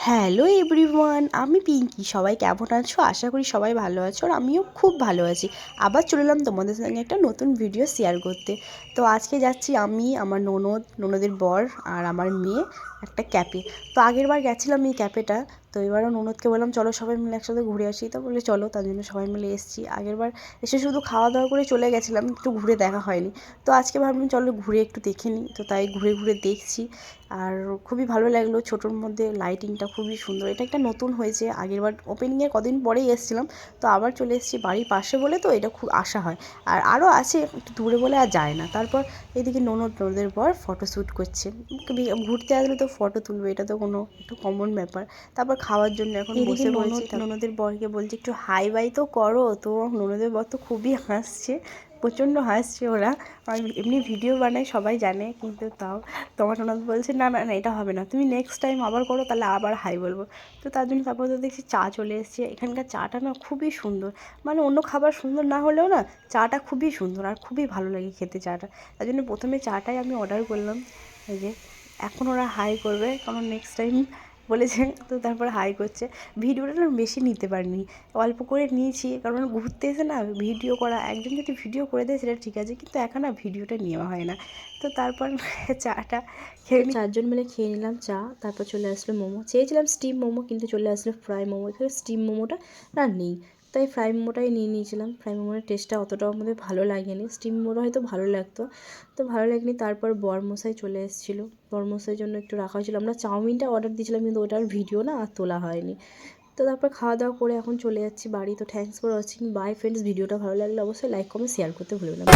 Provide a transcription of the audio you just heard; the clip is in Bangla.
হ্যাঁ কি সবাই কেমন আছো? আশা করি সবাই ভালো আছো আর আমিও খুব ভালো আছি। আবার চলে এলাম তোমাদের সঙ্গে একটা নতুন ভিডিও শেয়ার করতে। তো আজকে যাচ্ছি আমি, আমার ননদ, ননদের বর আর আমার মেয়ে একটা ক্যাফে তো আগের বার গেছিলাম এই ক্যাফেটা তো এবারও ননদকে বললাম, চলো সবাই মিলে একসাথে ঘুরে আসি। তো বলে চলো। তার জন্য সবাই মিলে এসেছি। আগের বার এসে শুধু খাওয়া দাওয়া করে চলে গেছিলাম, একটু ঘুরে দেখা হয়নি। তো আজকে ভাবলাম, চলো ঘুরে একটু দেখে নিই। তো তাই ঘুরে ঘুরে দেখছি। আর খুবই ভালো লাগল। ছোটোর মধ্যে লাইটিংটা খুবই সুন্দর। এটা একটা নতুন হয়েছে। আগেরবার ওপেনিংয়ে কদিন পরেই এসেছিলাম। তো আবার চলে এসেছি বাড়ির পাশে বলে তো এটা খুব আশা হয়। আর আরও আছে একটু দূরে বলে আর যায় না। তারপর এদিকে ননদ ননদের পর ফটো শ্যুট করছে। ঘুরতে আসলে তো ফটো তুলবে এটা তো কোনো একটু কমন ব্যাপার। তারপর খাওয়ার জন্য এখন বসে পড়েছি। ননদের বরকে বলছি একটু হাই বাই তো করো। তো ননদের বর তো খুবই হাসছে। প্রচণ্ড হাসছে ওরা। এমনি ভিডিও বানাই সবাই জানে কিন্তু তাও। তোমার ননদ বলছে, না না না, এটা হবে না। তুমি নেক্সট টাইম আবার করো, তাহলে আবার হাই বলব। তো তার জন্য তারপর তো দেখছি চা চলে এসছে। এখানকার চাটা না খুবই সুন্দর। মানে অন্য খাবার সুন্দর না হলেও না, চাটা খুবই সুন্দর আর খুবই ভালো লাগে খেতে চাটা। তার জন্য প্রথমে চাটাই আমি অর্ডার করলাম। এই যে, এখন ওরা হাই করবে। কারণ নেক্সট টাইম বলেছে, তো তারপর হাই করছে। ভিডিওটা না বেশি নিতে পারিনি। অল্প করে নিয়েছি, কারণ ঘুরতে এসে না ভিডিও করা, একজন যদি ভিডিও করে দেয় সেটা ঠিক আছে, কিন্তু এখন না ভিডিওটা নেওয়া হয় না। তো তারপর চাটা খেয়ে চারজন মিলে খেয়ে নিলাম চা, তারপর চলে আসলো মোমো। চেয়েছিলাম স্টিম মোমো, কিন্তু চলে আসলো ফ্রাই মোমো। এখানে স্টিম মোমোটা না নেই। তাই ফ্রাই মোমোটাই নিয়ে নিয়েছিলাম। ফ্রাই মোমোর টেস্টটা অতটাও আমাদের ভালো লাগেনি। স্টিম মোমোটা হয়তো ভালো লাগতো। তো ভালো লাগেনি, তারপর বরমশাই চলে এসেছিল। বরমশাইয়ের জন্য একটু রাখা হয়েছিল। আমরা চাউমিনটা অর্ডার দিয়েছিলাম, কিন্তু ওটার ভিডিও না আর তোলা হয়নি। তো তারপর খাওয়া দাওয়া করে এখন চলে যাচ্ছি বাড়ি। তো thanks for watching bye friends ভিডিওটা ভালো লাগলে অবশ্যই লাইক কমেন্ট শেয়ার করতে ভুলবেন না।